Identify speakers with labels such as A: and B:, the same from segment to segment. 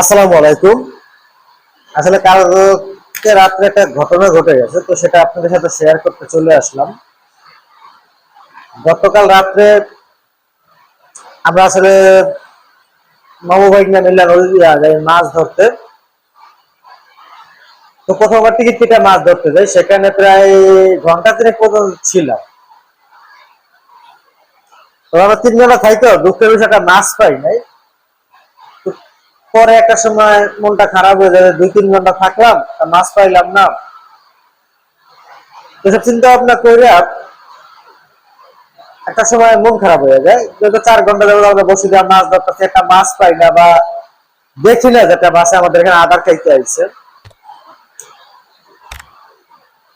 A: আসসালামু আলাইকুম। আসলে কালকে রাত্রে একটা ঘটনা ঘটে গেছে, তো সেটা আপনাদের সাথে শেয়ার করতে চলে আসলাম। গতকাল রাত্রে আমরা আসলে মামু ভাই না মিললাম মাছ ধরতে। তো প্রথমবার টিকিট কেটে মাছ ধরতে যাই, সেখানে প্রায় ঘণ্টা তিনেক পর্যন্ত ছিলাম। তো আমরা তিন ঘণ্টা খাইতো দুঃখের বিষয়টা, মাছ পাই নাই। পরে একটা সময় মনটা খারাপ হয়ে যাবে, দুই, তিন ঘণ্টা থাকলাম মাছ পাইলাম না। এসব চিন্তা ভাবনা করে একটা সময় মন খারাপ হয়ে যায়। যেহেতু চার ঘণ্টা যাব আমরা বসে দেওয়া মাছ ধরতেছি, একটা মাছ পাই না বা দেখি না যেটা মাছে আমাদের এখানে আধার খাইতে আইছে।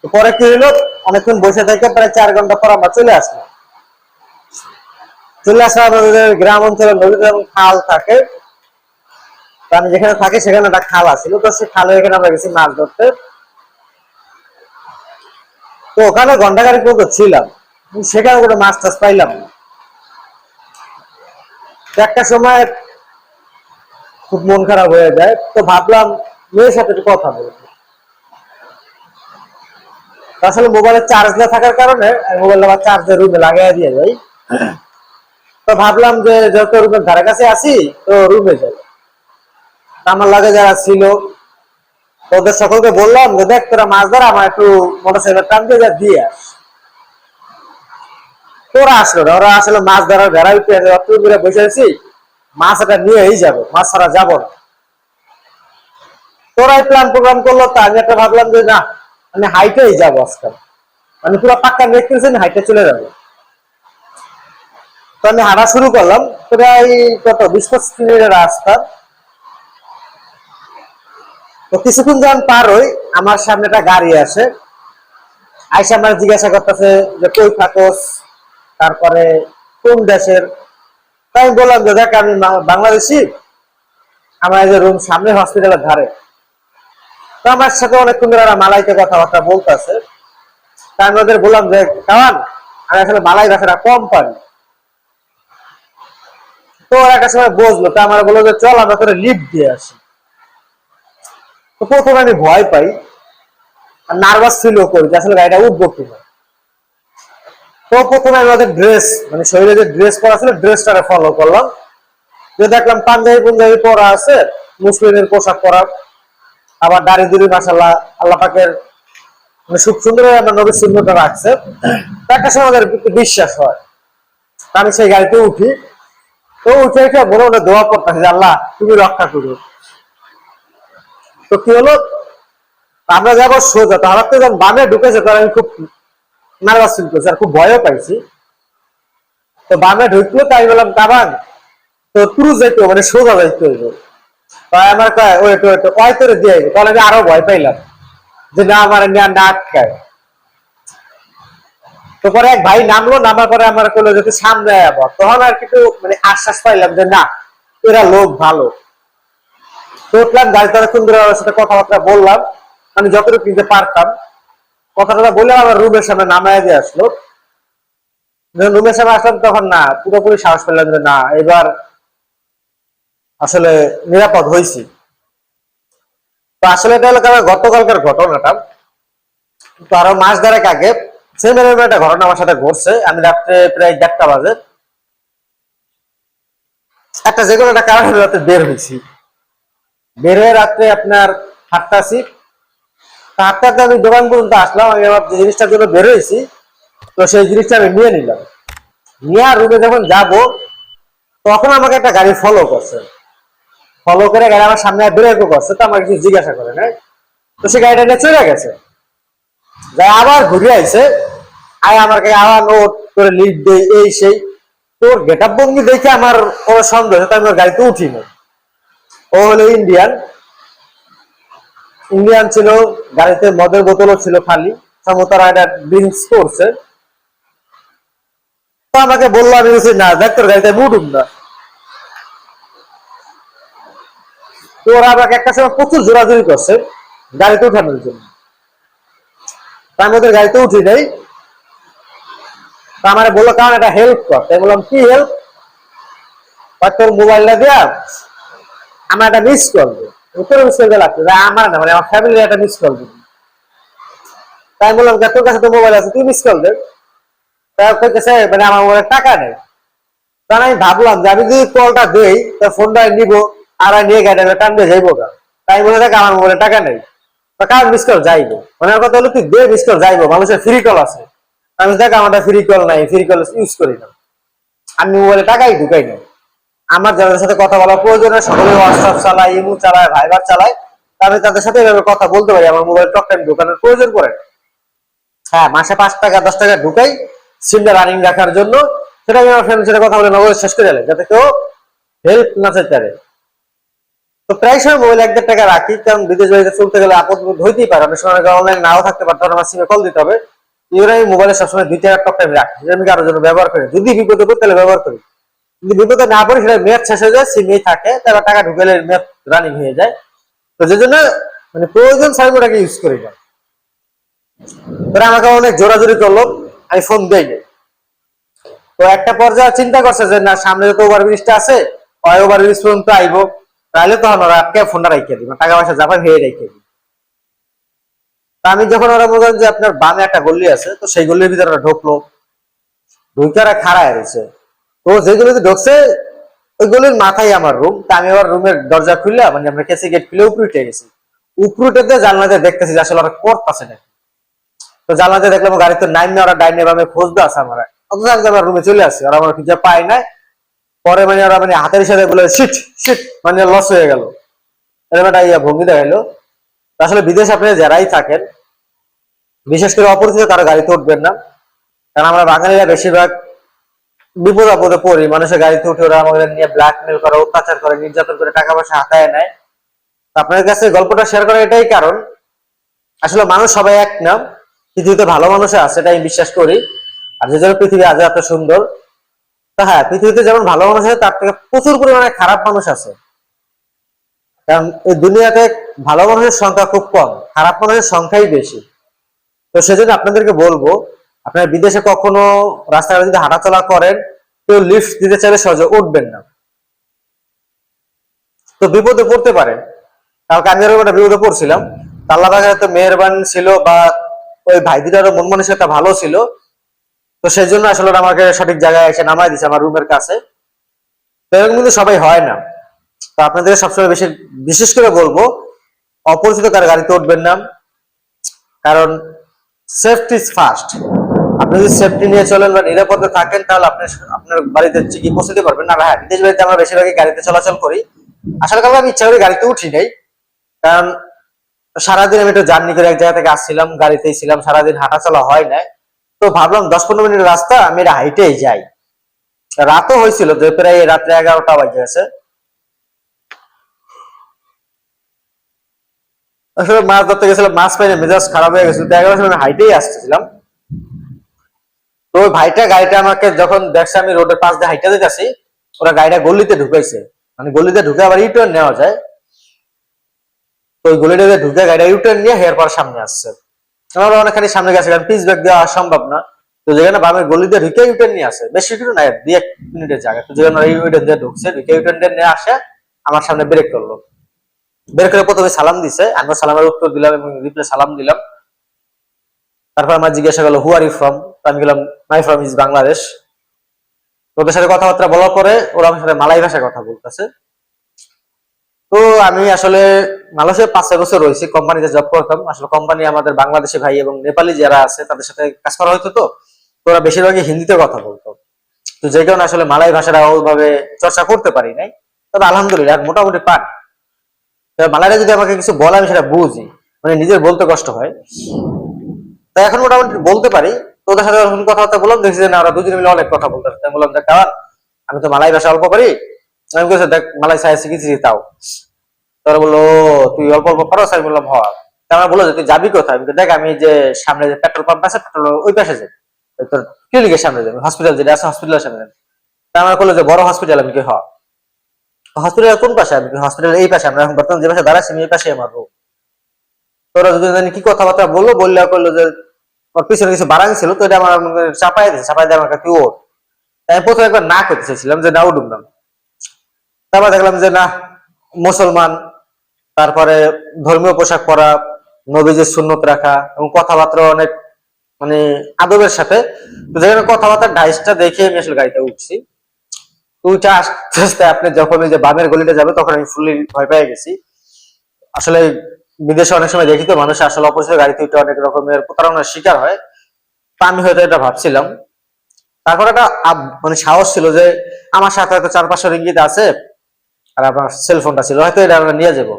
A: তো পরে কি হলো অনেকক্ষণ বসে থেকে প্রায় চার ঘণ্টা পর আমরা চলে আসলাম। চলে আমাদের গ্রাম অঞ্চলে যখন খাল থাকে আমি যেখানে থাকি সেখানে একটা খাল আছিল তো সেই খালে এখানে আমরা গেছি মাছ ধরতে। তো ওখানে ঘন্টাখানিক মতো ছিলাম। সেখানে কোনো মাছ টাছ পাইলাম একটা সময় খুব মন খারাপ হয়ে যায়। তো ভাবলাম মেয়ের সাথে একটু কথা বলব আসলে মোবাইলে চার্জ না থাকার কারণে মোবাইল আবার চার্জের রুমে লাগাই দিয়ে যাই। তো ভাবলাম যে যেহেতু রুমের ধারে কাছে আসি তো রুমে যাই। আমার লাগে যারা ছিল ওদের সকলকে বললাম যে দেখ তোরা মাছ ধর, আমার একটু মোটরসাইকেল টান দিয়ে যা, দিয়ে আস। তো ওরা আসলো না, ওরা আসলে মাছ ধরার ভেড়া উঠে অত দূরে বসে আছি, মাছ এটা নিয়েই যাব, মাছ ছাড়া যাব না। তোরাই প্ল্যান প্রোগ্রাম করল, তা আমি একটা ভাবলাম যে না, আমি হাইটেই যাব আজকাল মানে পুরো পাক্কা করেছি হাইটে চলে যাব। তো আমি হাঁটা শুরু করলাম, প্রায় কত, বিশ পঁচিশ মিনিটের রাস্তা। কিছুক্ষণ যখন পার হই, আমার সামনে একটা গাড়ি আসে। আইসা আমার জিজ্ঞাসা করতেছে যে, কই থাকোস? তারপরে, কোন দেশের? তাই আমি বললাম যে, দেখ, আমি বাংলাদেশি। আমার যে রুম সামনে হসপিটালের ধারে। তো আমার সাথে অনেকক্ষণ ধরে মালাইতে কথাবার্তা বলতেছে। তা আমি ওদের বললাম যে কারণ আমি আসলে মালাই ভাষাটা কম পারি। তো ওরা একটা সময় বসল। তো আমার বলল যে, চল, আমরা তোরে লিফট দিয়ে আসি। তো প্রথমে আমি ভয় পাই নার্ভাস ফিলও করি যে আসলে গাড়িটা উঠবো কিনা তো প্রথমে আমি ওদের ড্রেস মানে শরীরে যে ড্রেস পরা ছিল ড্রেসটারে ফলো করলাম। যে দেখলাম পাঞ্জাবি পাঞ্জাবি পরা আছে, মুসলিমের পোশাক পরা, আবার দাড়ি দুড়ি মাসাল্লাহ আল্লাহ পাকের মানে খুব সুন্দর আমার নবীর সুন্দরটা রাখছে। একটা সময় একটু বিশ্বাস হয়। আমি সেই গাড়িতে উঠি। তো উঠে উঠে মনে মনে দোয়া করতেছি আল্লাহ, তুমি রক্ষা করো। তো কি হলো? আমরা যাব সোজা, তো আমার তো যখন বামে ঢুকেছে তখন আমি খুব নার্ভাস ফিল করছি, আর খুব ভয়ও পাইছি। তো বামে ঢুকলো, তাই বললাম কাবান তো তুরু যাইতো মানে সোজা যাইতে হইব। আমার কয় ওই তো ওই তো করে দিয়ে আইবো। তখন আমি আরও ভয় পাইলাম, যে না, আমার না আটকায়। তো পরে এক ভাই নামলো, নামার পরে আমার কইলো যদি সামনে আবার। তখন আর কিছু মানে আশ্বাস পাইলাম যে, না, এরা লোক ভালো। উঠলাম, গাড়ি তারা সুন্দর সাথে কথাবার্তা বললাম। আমি যতটুকু কিনতে পারতাম, কথাটা বলে আমার রুমের সামনে নামায় দিয়ে আসলো। যখন রুমের সামনে আসলাম তখন না, পুরোপুরি সাহস পেলাম যে না, এবার আসলে নিরাপদ হয়েছি তো আসলে এটা হলো কারণ গতকালকার ঘটনাটা। তো আরও মাস দেড়েক আগে সেম এরকম একটা ঘটনা আমার সাথে ঘটছে। আমি রাত্রে প্রায় দেড়টা বাজে। একটা যে কোনো একটা কারণে রাতে বের হয়েছি। বের হয়ে রাত্রে আপনার হাঁটতাছি। তা হাঁটতে হাঁটতে আমি দোকান পর্যন্ত আসলাম, আমি আমার যে জিনিসটার জন্য বের হয়েছি তো সেই জিনিসটা আমি নিয়ে নিলাম। নিয়ে রুমে যখন যাব, তখন আমাকে একটা গাড়ি ফলো করছে। ফলো করে গাড়ি আমার সামনে ব্রেকও করছে তো আমার কিছু জিজ্ঞাসা করে নাই। তো সে গাড়িটা নিয়ে চলে গেছে। যাই আবার ঘুরে আইছে, আয় আমার কাছে আবার নোট করে লিড দেই এই সেই। তোর গেট আপ ভঙ্গি দেখে আমার কোনো সন্দেহ আমি গাড়িতে উঠি না ও হলো ইন্ডিয়ান ইন্ডিয়ান ছিল গাড়িতে মদের বোতলও ছিল খালি। তারা এটা ড্রিঙ্কস করছে। তো আমাকে বলল আমি বলছি, না দেখ তোর গাড়িতে আমি উঠুন না। ওরা আমাকে একটা সময় প্রচুর জোরাজুরি করছে গাড়িতে উঠানোর জন্য। তার মধ্যে গাড়িতে উঠি নাই। তা আমার বলল কারণ এটা হেল্প কর? তাই বললাম কি হেল্প তোর মোবাইলটা দেয়া। আমার একটা মিস দে তোর মিস যে আমার না মানে আমার ফ্যামিলির একটা মিস কল তাই বললাম যে, তোর কাছে তো মোবাইল আছে, তুই মিস কল দে। তা কইতেছে মানে আমার মোবাইলে টাকা নেই। তখন আমি ভাবলাম যে, আমি যদি কলটা দেই, তা ফোনটা নিব, আর নিয়ে গাড়িটা টান দিয়ে যাইবো গা। তাই বলে দেখ, আমার মোবাইলে টাকা নেই। কার মিস কল যাইবো? মানে আমার কথা হলো তুই দে মিস কল যাইবো, মানুষের ফ্রি কল আছে। আমি দেখ আমারটা ফ্রি কল নাই ফ্রি কল ইউজ করি না। আমি মোবাইলে টাকাই ঢুকাই না আমার যাদের সাথে কথা বলা প্রয়োজন সকলে হোয়াটসঅ্যাপ চালায় ইমো চালায় ভাইবার চালায় তা তাদের সাথে এভাবে কথা বলতে পারি। আমার মোবাইল টক টাইম ঢুকানোর প্রয়োজন পড়ে হ্যাঁ মাসে পাঁচ টাকা, দশ টাকা ঢুকাই সিমটা রানিং রাখার জন্য। সেটা আমি আমার ফ্রেন্ডের সাথে কথা বলে নগদ শেষ করে যাতে কেউ হেল্প না চাইতে পারে। তো প্রায় সময় মোবাইল এক দেড় টাকা রাখি, কারণ বিদেশ বাড়িতে চলতে গেলে আপদ বিপদ হইতেই পারে। অনেক সময় অনলাইন নাও থাকতে পারে, তখন আমার সিমে কল দিতে হবে। এই আমি মোবাইলে সবসময় দুই টাকা টক টাইম রাখি। আমি কারোর জন্য ব্যবহার করি যদি বিপদে পড়ি তাহলে ব্যবহার করি। যদি বিপদে না পড়ি সেটা মেয়াদ শেষ হয়ে যায় সিমেই থাকে, তারপর টাকা ঢুকেলে মেয়াদ রানিং হয়ে যায়। তো যে জন্য মানে প্রয়োজন ছাড়া ওটাকে ইউজ করি না। তোরা আমাকে অনেক জোরাজোরি করল, আমি ফোন দেই। তো একটা পর্যায়ে চিন্তা করছে যে, না, সামনে তো ওভার ব্রিজটা আছে ওই ওভার ব্রিজ পর্যন্ত আইবো? তাহলে তখন ওরা আটকে ফোনটা রাইখে দিব, টাকা পয়সা যাবে ভেয়ে রেখে তা আমি যখন ওরা বললাম যে, আপনার বামে একটা গল্লি আছে, তো সেই গল্লির ভিতরে ঢুকলো। ঢুকে ওরা খাড়ায় রয়েছে তো যে গলিতে ঢুকছে, ওই গলির মাথায় আমার রুম তা আমি আবার রুমের দরজা খুললা মানে আমরা কেসে গেট খুলে উপরে উঠে গেছি। উপরে উঠে জানলাতে দেখতেছি যে আসলে ওরা করতেছে না তো জানলাতে দেখলাম গাড়িতে নাইন ওরা ডাইনে বামে খোঁজ দেওয়া আছে আমার। অথচ আমি তো আমার রুমে চলে আসছি ওরা আমার খুঁজে পাই নাই। পরে মানে ওরা মানে হাতের সাথে বলে শিট শিট মানে লস হয়ে গেল। এরকম একটা ইয়া ভঙ্গি দেখাইলো আসলে বিদেশে আপনি যারাই থাকেন, বিশেষ করে অপরিচিত কারও গাড়িতে উঠবেন না। কারণ আমরা বাঙালিরা বেশিরভাগ বিপদ আপদে পড়ি। মানুষের গাড়িতে উঠে ওরা আমাদের নিয়ে ব্ল্যাকমেল করে, অত্যাচার করে, নির্যাতন করে, টাকা পয়সা হাতায় নেয়। তো আপনাদের কাছে গল্পটা শেয়ার করা এটাই কারণ। আসলে মানুষ সবাই এক না। পৃথিবীতে ভালো মানুষ আছে এটা আমি বিশ্বাস করি। আর যে পৃথিবী আজ এত সুন্দর, তা হ্যাঁ পৃথিবীতে যেমন ভালো মানুষ আছে, তার থেকে প্রচুর পরিমাণে খারাপ মানুষ আছে। কারণ এই দুনিয়াতে ভালো মানুষের সংখ্যা খুব কম, খারাপ মানুষের সংখ্যাই বেশি। তো সেজন্য আপনাদেরকে বলব আপনারা বিদেশে কখনো রাস্তাঘাটে যদি হাঁটাচলা করেন, কেউ লিফট দিতে চাইলে সহজে উঠবেন না। তো বিপদে পড়তে পারেন কালকে আমি একটা বিপদে পড়ছিলাম। আল্লাহ হয়তো মেহরবান ছিল বা ওই ভাই দুটারও মন মানসিকতা ভালো ছিল। তো সেই জন্য আসলে আমাকে সঠিক জায়গায় এসে নামাই দিছে আমার রুমের কাছে। তো এরকম কিন্তু সবাই হয় না। তো আপনাদের সবসময় বেশি, বিশেষ করে বলব, অপরিচিত কার গাড়িতে উঠবেন না। কারণ সেফটি ইজ ফার্স্ট আপনি যদি সেফটি নিয়ে চলেন বা নিরাপদে থাকেন, তাহলে আপনি আপনার বাড়িতে ঠিকই পৌঁছতে পারবেন। না হ্যাঁ বিদেশ বাড়িতে আমরা বেশিরভাগই গাড়িতে চলাচল করি। আসলে কারণ আমি ইচ্ছা করে গাড়িতে উঠি নাই, কারণ সারাদিন আমি একটু জার্নি করে এক জায়গা থেকে আসছিলাম, গাড়িতেই ছিলাম, সারাদিন হাঁটা চলা হয় না তো ভাবলাম দশ পনেরো মিনিট রাস্তা, আমি এটা হাইটেই যাই। রাতও হয়েছিল যে প্রায় রাত্রে এগারোটা বাজে গেছে। আসলে মাছ ধরতে গেছিলাম, মাছ পাইনি মেজাজ খারাপ হয়ে গেছিল, তো এগারোটার সময় হাইটেই আসতেছিলাম। তো ভাইটা গাড়িটা আমাকে যখন দেখছে আমি রোডের পাশ দিয়ে হাইটা দিতেছি, ওরা গাড়িটা গলিতে ঢুকাইছে। মানে গলিতে ঢুকে আবার ইউটার্ন নেওয়া যায়। তো ওই গলিটাতে ঢুকে গাড়িটা ইউটার্ন নিয়ে হেয়ার পর সামনে আসছে। আমরা অনেকখানি সামনে গেছে কারণ পিস ব্যাগ দেওয়া সম্ভব না। তো যেখানে বামে গলিতে ঢুকে ইউটার্ন নিয়ে আসে। বেশি কিছু নাই, দুই এক মিনিটের জায়গা তো যেখানে ইউটার্ন দিয়ে ঢুকছে, ঢুকে ইউটার্ন নিয়ে আসে, আমার সামনে ব্রেক করল। বের করে প্রথমে সালাম দিছে। আমরা সালামের উত্তর দিলাম এবং রিপ্লে সালাম দিলাম। তারপর আমার জিজ্ঞাসা করল হু আর ইউ ফ্রম আমি গেলাম মাই ফ্রম ইজ বাংলাদেশ ওদের সাথে কথাবার্তা বলার পরে ওরা আমার সাথে মালাই ভাষায় কথা বলতেছে। তো আমি আসলে মালয়েশিয়ায় পাঁচ, ছয় বছর রয়েছি, কোম্পানিতে জব করতাম। আসলে কোম্পানি আমাদের বাংলাদেশি ভাই এবং নেপালি যারা আছে, তাদের সাথে কাজ করা হতো তো। ওরা বেশিরভাগই হিন্দিতে কথা বলতো। তো যে কারণে আসলে মালাই ভাষাটা ওইভাবে চর্চা করতে পারি নাই। তবে আলহামদুলিল্লাহ মোটামুটি পান মালাইরা যদি আমাকে কিছু বলে, আমি সেটা বুঝি। মানে নিজের বলতে কষ্ট হয়। তাই এখন মোটামুটি বলতে পারি। তো ওদের সাথে যখন কথাবার্তা বললাম, দেখছি যে না, ওরা দুজনে মিলে অনেক কথা বলতে আমি বললাম, দেখ, কারণ আমি তো মালাই ভাষা অল্প পারি আমি বলছি, দেখ, মালাই সাহেব শিখেছি তাও। তারা বলল তুই অল্প অল্প পারো আমি বললাম, হ। তা আমরা বলল যে, তুই যাবি কোথায়? আমি দেখ, আমি যে সামনে যে পেট্রোল পাম্প আছে, পেট্রোল ওই পাশে ওই তোর ক্লিনিকের সামনে যাবি হসপিটাল যেটা আছে হসপিটালের সামনে যাবি। তা আমার করল যে, বড় হসপিটাল আমি কি, হ? হসপিটাল কোন পাশে আমি হসপিটাল এই পাশে, আমরা এখন বর্তমানে যে পাশে দাঁড়াচ্ছি, আমি এই পাশে আমার রুম তোরা দুজন জানি কি কথাবার্তা বলল, বললে করল যে ওর পিছনে কিছু বাড়াং ছিল তো এটা আমার চাপাই দিয়েছে চাপাই দিয়ে আমার কাছে ওর? আমি প্রথমে একবার না করতে চাইছিলাম যে না উঠুন না। তারপর দেখলাম যে না, মুসলমান, তারপরে ধর্মীয় পোশাক পরা, নবীজের সুন্নত রাখা এবং কথাবার্তা অনেক মানে আদবের সাথে যেখানে কথাবার্তার ডাইসটা দেখে আমি আসলে গাড়িতে উঠছি। ওইটা আস্তে আস্তে আপনি যখন যে বামের গলিটা যাবে, তখন আমি ফুলি ভয় পেয়ে গেছি। আসলে বিদেশে অনেক সময় দেখি তো, মানুষ আসলে অপরিচিত গাড়িতে উঠে অনেক রকমের প্রতারণার শিকার হয়। তা আমি হয়তো এটা ভাবছিলাম। তারপর একটা মানে সাহস ছিল যে আমার সাথে হয়তো চার পাঁচশো রিঙ্গিত আছে আর আমার সেলফোনটা ছিল, হয়তো এটা আমরা নিয়ে যাব।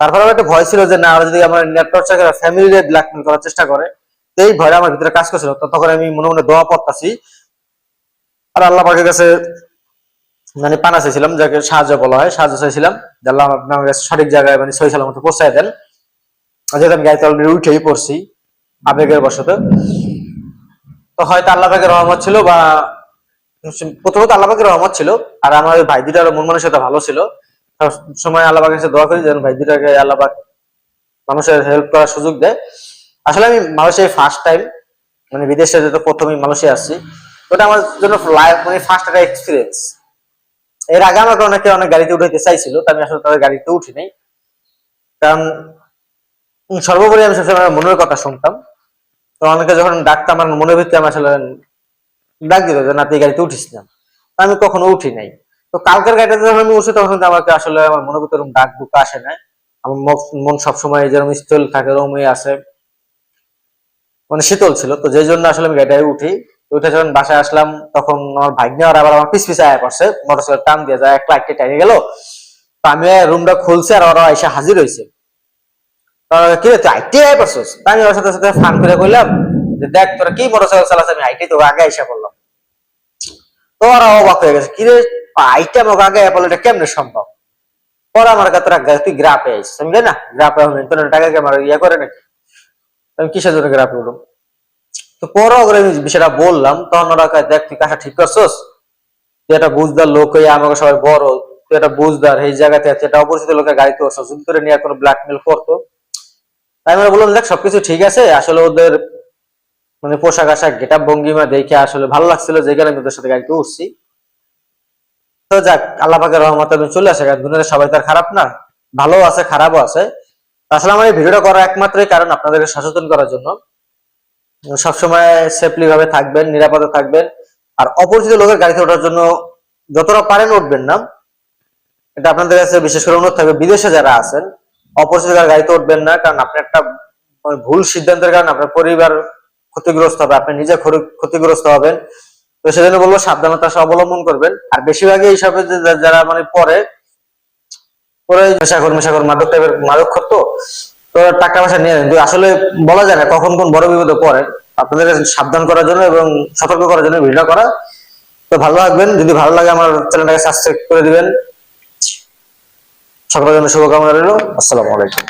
A: তারপরে আমার একটা ভয় ছিল যে না যদি আমার নেটওয়ার্ক ফ্যামিলি ব্ল্যাকমেল করার চেষ্টা করে এই ভয়টা আমার ভিতরে কাজ করছিল। তো তখন আমি মনে মনে দোয়া পড়তাছি। আর আল্লাহ পাকের কাছে মানে পানা চাইছিলাম, যাকে সাহায্য বলা হয়, সাহায্য চাইছিলাম। আল্লাহ আপনার সঠিক জায়গায় মানে সহি সালামত পৌঁছায় দেন। যেহেতু আমি গাড়িতে অলরেডি উঠেই পড়ছি, আবেগের বশত। তো হয়তো আল্লাহ পাকের রহমত ছিল বা প্রথমত আল্লাহ পাকের রহমত ছিল, আর আমার ভাই দুটার মন মানসিকতা ভালো ছিল। সময় আল্লাহ পাকের কাছে দোয়া করি যেন ভাই দুটাকে আল্লাহ পাক মানুষের হেল্প করার সুযোগ দেয়। আসলে আমি মালয়েশিয়ায় ফার্স্ট টাইম মানে বিদেশে যেহেতু প্রথমে মালয়েশিয়া আসছি ওটা আমার জন্য লাইফ মানে ফার্স্ট একটা এক্সপিরিয়েন্স এর আগে আমাকে অনেকে অনেক গাড়িতে উঠাইতে চাইছিল, তো আমি আসলে তাদের গাড়িতে উঠি নাই। কারণ সর্বোপরি আমি সবসময় আমার মনের কথা শুনতাম। তো অনেকে যখন ডাকতাম আমার মনের ভিতরে আমি আসলে ডাক দিত যে না তুই গাড়িতে উঠিস না। আমি কখনো উঠি নাই। তো কালকের গাড়িতে যখন আমি উঠছি, তখন আমাকে আসলে আমার মনের ভিতরে ডাক বুক আসে না। আমার মন- সবসময় যেরকম স্থল থাকে রমই আসে মানে শীতল ছিল। তো যেই জন্য আসলে আমি গাড়িটায় উঠি। উঠে যখন বাসায় আসলাম, তখন আমার ভাগ্নে আর আবার আমার পিছ পিছে আয়া করছে মোটরসাইকেল টান দিয়ে যায়, এক লাইটে টাইনে গেল। তো আমি রুমটা খুলছি আর ওরা এসে হাজির হয়েছে কি পারছিস? আমি ওর সাথে সাথে ফান করে কইলাম যে দেখ, তোরা কি মোটরসাইকেল চালাস? আমি আইটি তো আগে অবাক হয়ে গেছে। আমাকে আগে বলে এটা কেমনে সম্ভব? আমার কাছে তুই গ্রাপে আইস। না গ্রাপে হবে তোর টাকা কে আমার ইয়ে করে নাকি আমি কিসের জন্য গ্রাপে উঠলাম? তো পরে আমি বিষয়টা বললাম। তখন ওরা দেখ, তুই কাজটা ঠিক করছস? তুই একটা বুঝদার লোক হয়ে আমাকে সবাই বড়। তুই একটা বুঝদার। এই জায়গাতে এটা অপরিচিত লোকের গাড়িতে ওর যদি করে নিয়ে কোনো ব্ল্যাকমেল করতো। তাই আমি বললাম, দেখ, সবকিছু ঠিক আছে, আসলে ওদের মানে পোশাক আশাক গেট আপ ভঙ্গিমা দেখে আসলে ভালো লাগছিল, যে কারণে ওদের সাথে গাড়িতে উঠছি। তো যাক, আল্লাহ পাকের রহমতে চলে আসে, কারণ দুনিয়াতে সবাই তো আর খারাপ না ভালো আছে, খারাপও আছে। আসলে আমার এই ভিডিওটা করা একমাত্রই কারণ আপনাদেরকে সচেতন করার জন্য। সবসময় সেফলি ভাবে থাকবেন, নিরাপদে থাকবেন, আর অপরিচিত লোকের গাড়িতে ওঠার জন্য যতটা পারেন উঠবেন না। এটা আপনাদের কাছে বিশেষ করে অনুরোধ থাকবে, বিদেশে যারা আছেন অপরিচিত গাড়িতে উঠবেন না, কারণ আপনি একটা মানে ভুল সিদ্ধান্তের কারণে আপনার পরিবার ক্ষতিগ্রস্ত হবে, আপনি নিজে ক্ষতিগ্রস্ত হবেন। তো সেজন্য বলব সাবধানতা অবলম্বন করবেন। আর বেশিরভাগই এইসবে যারা মানে পরে পরে নেশাখোর মেশাখোর মাদক টাইপের মাদক খোর তো তো টাকা পয়সা নিয়ে নেন। আসলে বলা যায় না কখন কোন বড় বিপদে পড়ে আপনাদের সাবধান করার জন্য এবং সতর্ক করার জন্য ভিডিও করা। তো ভালো থাকবেন। যদি ভালো লাগে আমার চ্যানেলটাকে সাবস্ক্রাইব করে দিবেন। সকলের জন্য শুভকামনা রইল। আসসালামু আলাইকুম।